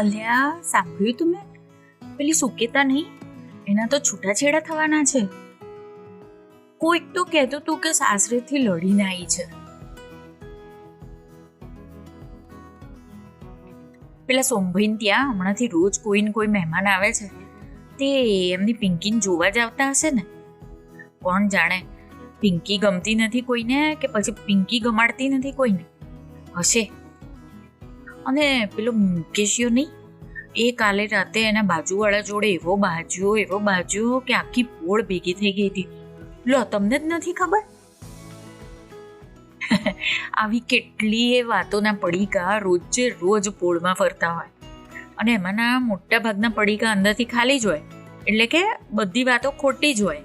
અલ્યા, સાંભળ્યું તમે પેલી સુકેતા નહીં? એના તો છૂટાછેડા થવાના છે. કોઈક તો કહેતું તું કે સાસરેથી લડીને આવી છે. પેલા સોમભાઈ ત્યાં હમણાંથી રોજ કોઈ ને કોઈ મહેમાન આવે છે. તે એમની પિંકીને જોવા જ આવતા હશે ને? કોણ જાણે? પિંકી ગમતી નથી કોઈને કે પછી પિંકી ગમાડતી નથી કોઈને? હશે. અને પેલો મુકેશિયો નહીં? એ કાલે રાતે એના બાજુવાળા જોડે એવો બાજ્યો એવો બાજ્યો કે આખી પોળ ભેગી થઈ ગઈ હતી. લો, તમને જ નથી ખબર? આવી કેટલીય વાતોના પડીકા રોજે રોજ પોળમાં ફરતા હોય. અને એમાંના મોટા ભાગના પડીકા અંદરથી ખાલી જ હોય. એટલે કે બધી વાતો ખોટી જ હોય.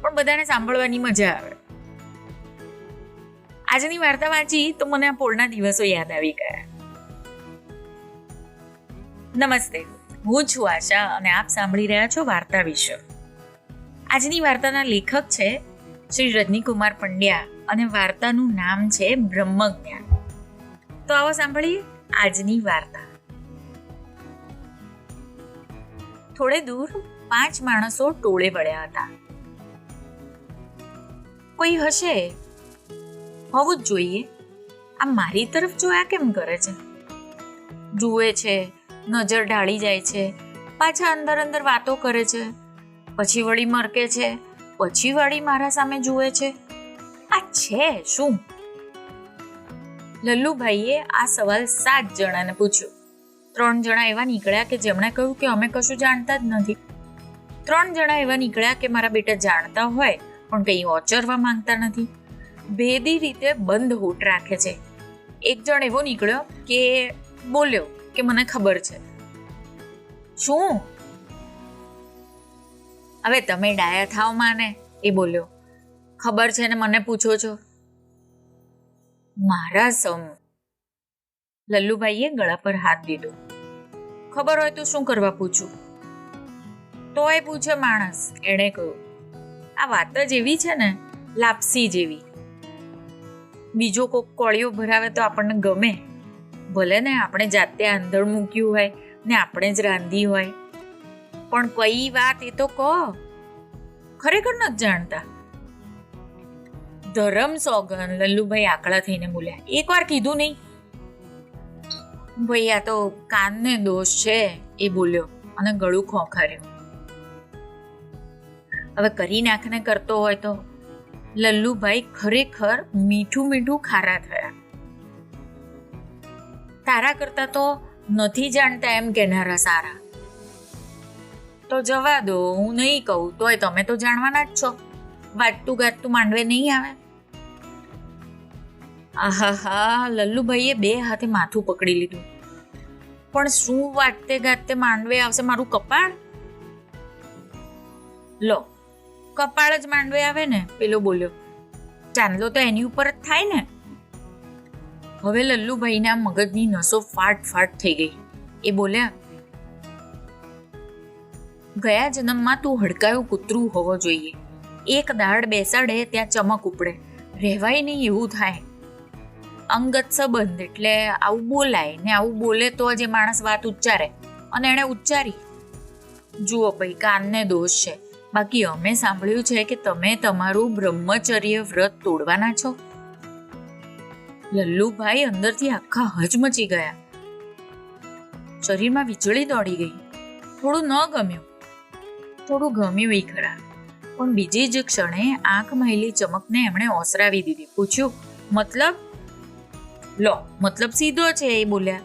પણ બધાને સાંભળવાની મજા આવે. આજની વાર્તા વાંચી તો મને આ પોળના દિવસો યાદ આવી ગયા. નમસ્તે. હું છું આશા અને આપ સાંભળી રહ્યા છો વાર્તા વિશે. આજની વાર્તાના લેખક છે શ્રી રજનીકુમાર પંડ્યા અને વાર્તાનું નામ છે બ્રહ્મજ્ઞાન. તો આવો સાંભળીએ આજની વાર્તા. થોડે દૂર પાંચ માણસો ટોળે વળ્યા હતા. કોઈ હશે? હોવું જ જોઈએ. આ મારી તરફ જોયા કેમ કરે છે? જુએ છે નજર ઢાળી જાય છે. પાછા અંદર અંદર વાતો કરે છે. પછી વળી મરકે છે. પછી વળી મારા સામે જુએ છે. આ છે શું? લલ્લુભાઈએ આ સવાલ સાત જણાને પૂછ્યો. ત્રણ જણા એવા નીકળ્યા કે જેમણે કહ્યું કે અમે કશું જાણતા જ નથી. ત્રણ જણા એવા નીકળ્યા કે મારા બેટા જાણતા હોય, પણ કંઈ ઓચરવા માંગતા નથી. ભેદી રીતે બંધ હોટ રાખે છે. એક જણ એવો નીકળ્યો કે બોલ્યો કે મને ખબર છે. શું? હવે તમે ડાયા થાવ માને, એ બોલ્યો. ખબર છે ને મને પૂછો છો? મારા સમ, લલ્લુભાઈએ ગળા પર હાથ દીધો. ખબર હોય તો શું કરવા પૂછું? તોય પૂછે માણસ, એણે કહ્યું. આ વાત જ એવી છે ને, લાપસી જેવી. બીજો કોક કોળિયો ભરાવે તો આપણને ગમે. ભલે ને આપણે જાતે આંધણ મૂક્યું હોય ને આપણે જ રાંધી હોય. પણ કઈ વાત એ તો કહો. ખરેખર નથી જાણતા. ધરમ સોગન લલ્લુભાઈ આકડા થઈને બોલ્યા. એકવાર કીધું નહીં. ભાઈ આ તો કાનને દોષ છે એ બોલ્યો અને ગળું ખોખાર્યું. હવે કરી નાખને કરતો હોય તો લલ્લુભાઈ ખરેખર મીઠું મીઠું ખારા થયા. તારા કરતા તો નથી જાણતા એમ કહેનારા સારા. તો જવા દો, હું નહીં કહું, તોય તમે તો જાણવાના જ છો. વાટતું ગાટતું માંડવે નહીં આવે. આહાહા, લલ્લુભાઈએ બે હાથે માથું પકડી લીધું. પણ શું વાટતે ગાતે માંડવે આવશે મારું કપાળ? લો, કપાળ જ માંડવે આવે ને, પેલો બોલ્યો. ચાંદલો તો એની ઉપર જ થાય ને? હવે લલ્લુભાઈના મગજની નસો ફાટ ફાટ થઈ ગઈ. એ બોલ્યા, ગયા જન્મમાં તું હડકાયું કૂતરું હોવો જોઈએ. એક દાડ બેસાડે ત્યાં ચમક ઉપડે. રહેવાય નહીં એવું થાય. અંગત સંબંધ એટલે આવું બોલાય ને આવું બોલે તો જ માણસ વાત ઉચ્ચારે. અને એણે ઉચ્ચારી, જુઓ ભાઈ, કાનને દોષ છે. બાકી અમે સાંભળ્યું છે કે તમે તમારું બ્રહ્મચર્ય વ્રત તોડવાના છો. લલ્લુભાઈ અંદરથી આખા હચમચી ગયા. શરીરમાં વીજળી દોડી ગઈ. થોડું ન ગમ્યું. થોડું ગમ્યું એ ખરા. પણ બીજી જ ક્ષણે આંખ મહેલી ચમકને એમણે ઓસરાવી દીધી. પૂછ્યું, મતલબ? લો, મતલબ સીધો છે, એ બોલ્યા.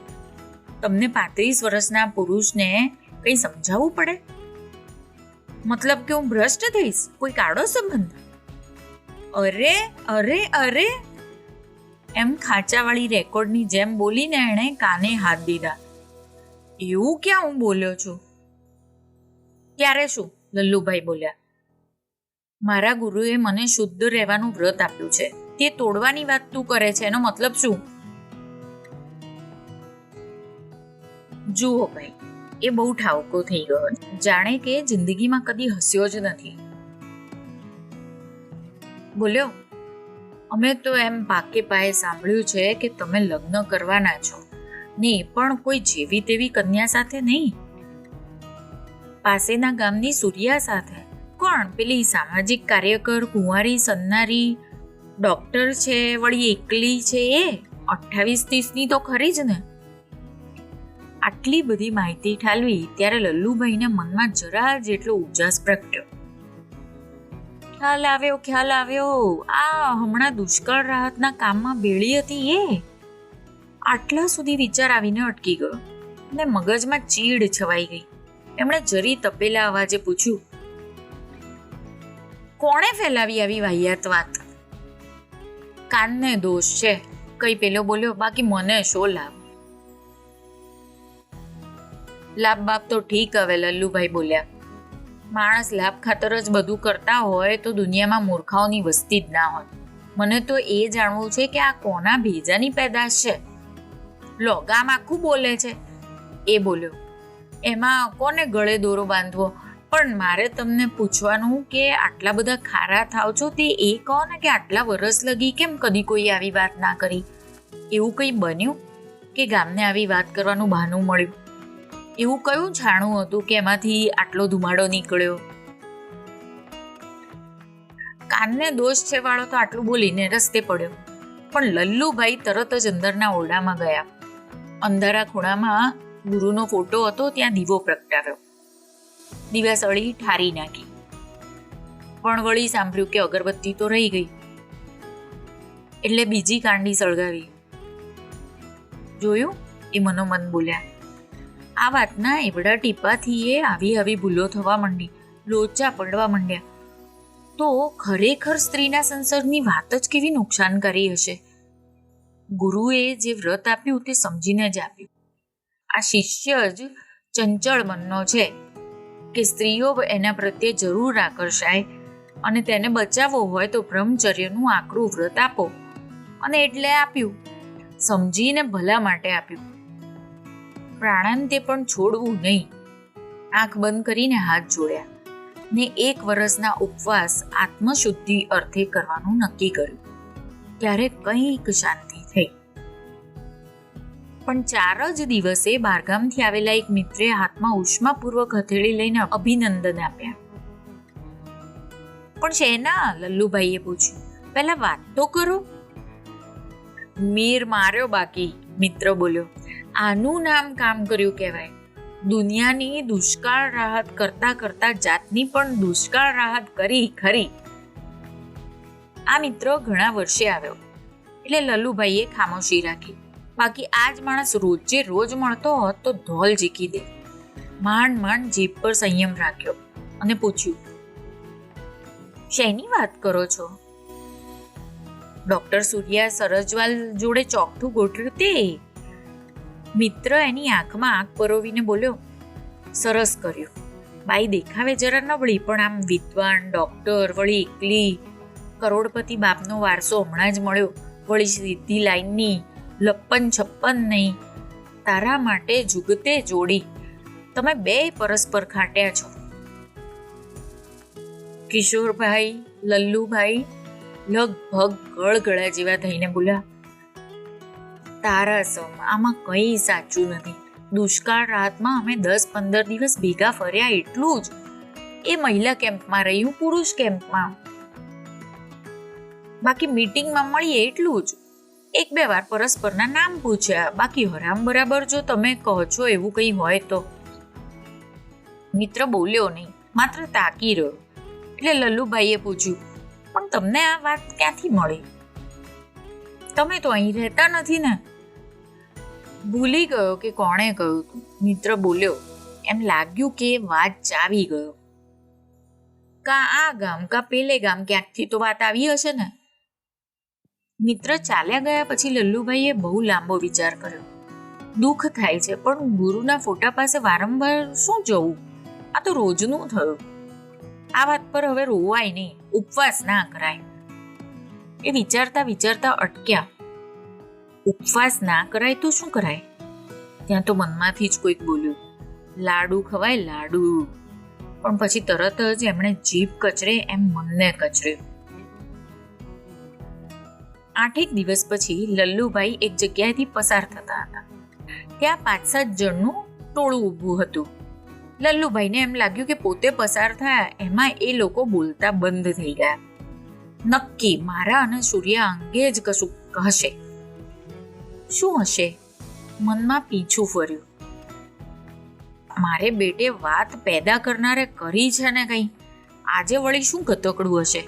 તમને પાંત્રીસ વર્ષના પુરુષને કંઈ સમજાવવું પડે? મતલબ કે હું ભ્રષ્ટ થઈશ? કોઈ કાળો સંબંધ? અરે અરે અરે એમ ખાંચાવાળી રેકોર્ડની જેમ બોલીને એણે કાને હાથ દીધા. એવું ક્યાં હું બોલ્યો છું? ક્યારે શું? લલ્લુભાઈ બોલ્યા. મારા ગુરુએ મને શુદ્ધ રહેવાનું વ્રત આપ્યું છે. તે તોડવાની વાત તું કરે છે. એનો મતલબ શું? જુઓ ભાઈ, એ બહુ ઠાવકો થઈ ગયો. જાણે કે જિંદગીમાં કદી હસ્યો જ નથી. બોલ્યો. અમે તો એમ પાયે સાંભળ્યું છે કે તમે લગ્ન કરવાના છો. ને પણ કોઈ જેવી તેવી કન્યા સાથે નહીં. પાસેના ગામની સૂર્યા સાથે. કોણ? પેલી સામાજિક કાર્યકર, કુંવારી, સન્નારી, ડોક્ટર છે, વળી એકલી છે એ? અઠ્ઠાવીસ ત્રીસની તો ખરી જ ને. આટલી બધી માહિતી ઠાલવી ત્યારે લલ્લુભાઈને મનમાં જરા જેટલો ઉજાસ પ્રગટ્યો. ખ્યાલ આવ્યો ખ્યાલ આવ્યો. આ હમણાં દુષ્કાળ રાહતના કામમાં બેળી હતી એ. આટલા સુધી વિચાર આવીને અટકી ગયો અને મગજમાં ચીડ છવાઈ ગઈ. એમણે જરી તપેલા અવાજે પૂછ્યું, કોણે ફેલાવી આવી વાહિયાત વાત? કાનને દોષ છે. કઈ પેલો બોલ્યો, બાકી મને શો લાભ? લાભ બાપ તો ઠીક હવે, લલ્લુભાઈ બોલ્યા. માણસ લાભ ખાતર જ બધું કરતા હોય તો દુનિયામાં મૂર્ખાઓની વસ્તી જ ના હોય. મને તો એ જાણવું છે કે આ કોના ભેજાની પેદાશ છે? લો, ગામ આખું બોલે છે. એ બોલ્યો, એમાં કોને ગળે દોરો બાંધવો? પણ મારે તમને પૂછવાનું કે આટલા બધા ખારા થાવ છો તે એ કહો ને કે આટલા વરસ લગી કેમ કદી કોઈ આવી વાત ના કરી? એવું કંઈ બન્યું? કે ગામને આવી વાત કરવાનું બહાનું મળ્યું? એવું કયું છાણું હતું કે એમાંથી આટલો ધુમાડો નીકળ્યો? કાનને દોષ છે વાળો તો આટલું બોલીને રસ્તે પડ્યો. પણ લલ્લુભાઈ તરત જ અંદરના ઓરડામાં ગયા. અંધારા ખૂણામાં ગુરુનો ફોટો હતો, ત્યાં દીવો પ્રગટાવ્યો. દિવાસળી ઠારી નાખી. પણ વળી સાંભળ્યું કે અગરબત્તી તો રહી ગઈ. એટલે બીજી કાંડી સળગાવી. જોયું? એ મનોમન બોલ્યા. આ વાતના એવડા ટીપાથી એ આવી આવી ભૂલો થવા માંડી, લોચા પડવા માંડ્યા. તો ખરેખર સ્ત્રીના સંસર્ગની વાત જ કેવી નુકસાનકારી હશે? ગુરુએ જે વ્રત આપ્યું તે સમજીને જ આપ્યું. આ શિષ્ય જ ચંચળ મનનો છે કે સ્ત્રીઓ એના પ્રત્યે જરૂર આકર્ષાય અને તેને બચાવવો હોય તો બ્રહ્મચર્યનું આકરું વ્રત આપો. અને એટલે આપ્યું. સમજીને ભલા માટે આપ્યું. પ્રાણાંતે પણ છોડવું નહીં. આંખ બંધ કરીને હાથ જોડ્યા. ને એક વર્ષના ઉપવાસ આત્મશુદ્ધિ અર્થે કરવાનું નક્કી કર્યું. ત્યારે કંઈક શાંતિ થઈ. પણ ચાર જ દિવસે બારગામથી આવેલા એક મિત્રે હાથમાં ઉષ્માપૂર્વક હથેળી લઈને અભિનંદન આપ્યા. પણ શેના? લલ્લુભાઈએ પૂછ્યું. પહેલા વાત તો કરો. મીર માર્યો બાકી. મિત્ર બોલ્યો, આનું નામ કામ કર્યું કહેવાય. દુનિયાની દુષ્કાળ રાહત કરતા કરતા જાતની પણ દુષ્કાળ રાહત કરી, ખરી. આ મિત્ર ઘણા વર્ષે આવ્યો. એટલે લલ્લુભાઈએ ખામોશી રાખી. બાકી આ જ માણસ રોજે રોજ મળતો હોત તો ધોલ જીકી દે. માંડ માંડ જીભ પર સંયમ રાખ્યો અને પૂછ્યું, શેની વાત કરો છો? ડોક્ટર સૂર્યા સરજવાલ જોડે ચોકઠું તે. મિત્ર એની આંખમાં આંખ પરોવીને બોલ્યો, સરસ કર્યું. બાઈ દેખાવે જરા નબળી, પણ આમ વિદ્વાન, ડોક્ટર, વળી એકલી. કરોડપતિ બાપનો વારસો હમણાં જ મળ્યો. વળી સીધી લાઈનની લપ્પન છપ્પન નહીં. તારા માટે જુગતે જોડી. તમે બે પરસ્પર ખાટ્યા છો. કિશોરભાઈ, લલ્લુભાઈ લગભગ ગળગળા જેવા થઈને બોલ્યા, તારા આમાં કંઈ સાચું નથી. દુષ્કાળ રાતમાં અમે દસ પંદર દિવસ ભેગા ફર્યા એટલું જ. એ મહિલા કેમ્પમાં રહ્યું પુરુષ કેમ્પમાં. બાકી મીટિંગમાં મળીએ એટલું જ. એક બે વાર પરસ્પરના નામ પૂછ્યા, બાકી હરામ બરાબર જો તમે કહો છો એવું કંઈ હોય તો? મિત્ર બોલ્યો નહીં, માત્ર તાકી રહ્યો. એટલે લલ્લુભાઈએ પૂછ્યું પણ તમને આ વાત ક્યાંથી મળી? તમે તો અહીં રહેતા નથી ને. ભૂલી ગયો કે કોણે કહ્યું મિત્ર બોલ્યો, એમ લાગ્યું કે વાત ચાવી ગયો. કા આ ગામ, કા પેલે ગામ ક્યાંકથી તો વાત આવી હશે ને? મિત્ર ચાલ્યા ગયા પછી લલ્લુભાઈએ બહુ લાંબો વિચાર કર્યો. દુઃખ થાય છે, પણ ગુરુના ફોટા પાસે વારંવાર શું જવું? આ તો રોજનું થયું. પર હવે રોવાય નહીં. ઉપવાસ ના કરાય. એ વિચારતા વિચારતા અટક્યા. ઉપવાસ ના કરાય તો શું કરાય? ત્યાં તો મનમાંથી જ કોઈક બોલ્યું, લાડુ ખવાય લાડુ. પણ પછી તરત જ એમણે જીભ કચરે, એમ મનને કચર્યું આઠેક દિવસ પછી લલ્લુભાઈ એક જગ્યાએથી પસાર થતા હતા. ત્યાં પાંચ સાત જણનું ટોળું ઊભું હતું. લલ્લુભાઈને એમ લાગ્યું કે પોતે પસાર થયા, એમાં એ લોકો બોલતા બંધ થઈ ગયા. નક્કી, મારા અને સૂર્યા અંગે જ કશું હશે. શું હશે? મનમાં પીછું ફર્યું. મારે બેટે વાત પેદા કરનારે કરી છે ને કંઈ? આજે વળી શું ગતકડું હશે?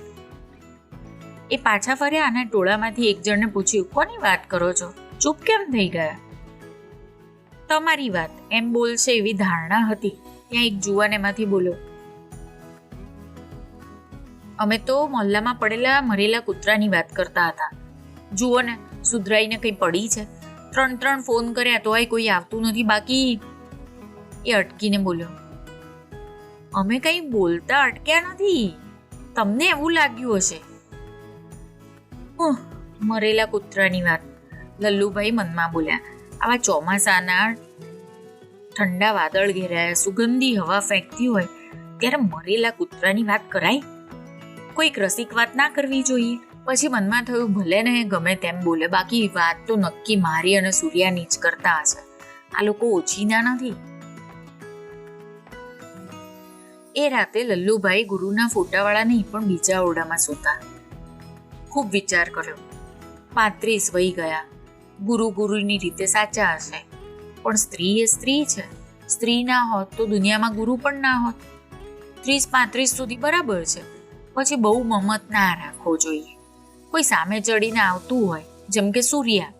એ પાછા ફર્યા અને ટોળામાંથી એક જણને પૂછ્યું, કોની વાત કરો છો? ચૂપ કેમ થઈ ગયા? તમારી વાત, એમ બોલશે એવી ધારણા હતી. ત્યાં એક જુવાન એમાંથી બોલ્યો, અમે તો મોહલ્લામાં પડેલા મરેલા કૂતરાની વાત કરતા હતા. જુઓ ને સુધરાઈને કંઈ પડી છે? ત્રણ ત્રણ ફોન કર્યા તોય કોઈ આવતું નથી. બાકી એ અટકીને બોલ્યો, અમે કંઈ બોલતા અટક્યા નથી. તમને એવું લાગ્યું હશે? મરેલા કૂતરાની વાત. લલ્લુભાઈ મનમાં બોલ્યા, આવા ચોમાસાના ઠંડા વાદળ ઘેરાયા, સુગંધી હવા ફેંકતી હોય, ત્યારે મરેલા કૂતરાની વાત કરાય? કોઈક રસિક વાત ના કરવી જોઈએ. પછી મનમાં થયું, ભલે ને ગમે તેમ બોલે, બાકી વાત તો નક્કી મારી અને સૂર્યાની જ કરતા હશે. આ લોકો ઓછીના નથી. એ રાતે લલ્લુભાઈ ગુરુના ફોટાવાળા નહીં પણ બીજા ઓરડામાં સૂતા. ખૂબ વિચાર કર્યો. પાંત્રીસ વહી ગયા. ગુરુ ગુરુની રીતે સાચા હશે. પણ સ્ત્રી એ સ્ત્રી છે. સ્ત્રી ના હોત તો દુનિયામાં ગુરુ પણ ના હોત. ત્રીસ પાંત્રીસ સુધી બરાબર છે. પછી બહુ મમત ના રાખવો જોઈએ. કોઈ સામે ચડીને આવતું હોય, જેમ કે સૂર્યા,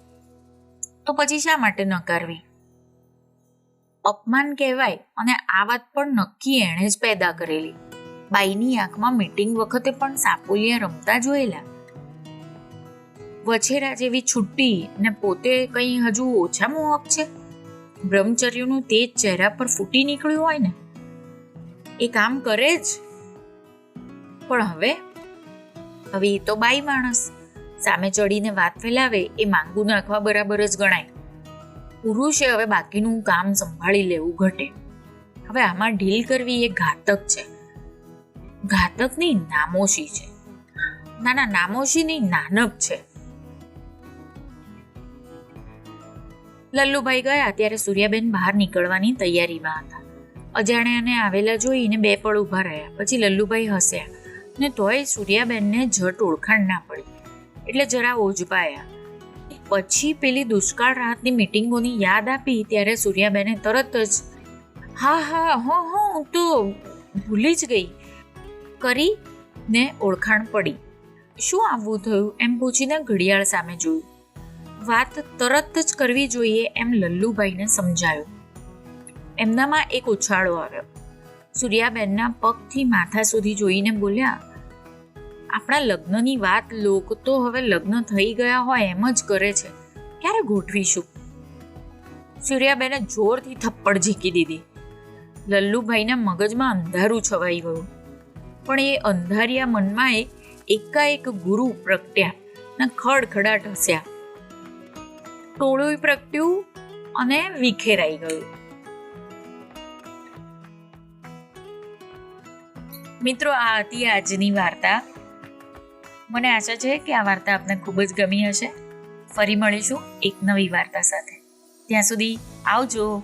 તો પછી શા માટે નકારવી? અપમાન કહેવાય અને આ વાત પણ નક્કી એણે જ પેદા કરેલી. બાઈની આંખમાં મીટિંગ વખતે પણ સાપોલિયા રમતા જોયેલા. વછેરા જેવી છુટ્ટી ને પોતે કંઈ હજુ ઓછા મોહક છે? બ્રહ્મચર્યનું તેજ ચહેરા પર ફૂટી નીકળ્યું હોય ને, એ કામ કરે જ. પણ હવે હવે એ તો બાઈ માણસ, સામે ચડીને વાત ફેલાવે, એ માંગુ નાખવા બરાબર જ ગણાય. પુરુષે હવે બાકીનું કામ સંભાળી લેવું ઘટે. હવે આમાં ઢીલ કરવી એ ઘાતક છે. ઘાતક નહીં નામોશી છે. ના ના નામોશી નહીં નાનક છે. લલ્લુભાઈ ગયા ત્યારે સૂર્યાબેન બહાર નીકળવાની તૈયારીમાં હતા. અજાણ્યાને આવેલા જોઈને બે પળ ઊભા રહ્યા, પછી લલ્લુભાઈ હસ્યા ને તોય સૂર્યાબેનને ઝટ ઓળખાણ ના પડી. એટલે જરા ઓજપાયા પછી પેલી દુષ્કાળ રાહતની મિટિંગોની યાદ આપી ત્યારે સૂર્યાબેને તરત જ, હા હા, હો હો, હું તો ભૂલી જ ગઈ. કરી ને ઓળખાણ પડી. શું આવવું થયું? એમ પૂછીને ઘડિયાળ સામે જોયું. વાત તરત જ કરવી જોઈએ એમ લલ્લુભાઈને સમજાયું. એમનામાં એક ઉછાળો આવ્યો. સૂર્યાબેનના પગથી માથા સુધી જોઈને બોલ્યા, આપણા લગ્નની વાત લોક તો હવે લગ્ન થઈ ગયા હોય એમ જ કરે છે. ક્યારે ગોઠવીશું? સૂર્યાબેને જોરથી થપ્પડ ઝીકી દીધી. લલ્લુભાઈના મગજમાં અંધારું છવાઈ ગયું. પણ એ અંધારિયા મનમાં એકાએક ગુરુ પ્રગટ્યા, ને ખડખડાટ હસ્યા. ટોળું પ્રગટ્યું અને વિખેરાઈ ગયું. મિત્રો, આ હતી આજની વાર્તા. મને આશા છે કે આ વાર્તા આપને ખૂબ જ ગમી હશે. ફરી મળીશું એક નવી વાર્તા સાથે. ત્યાં સુધી આવજો.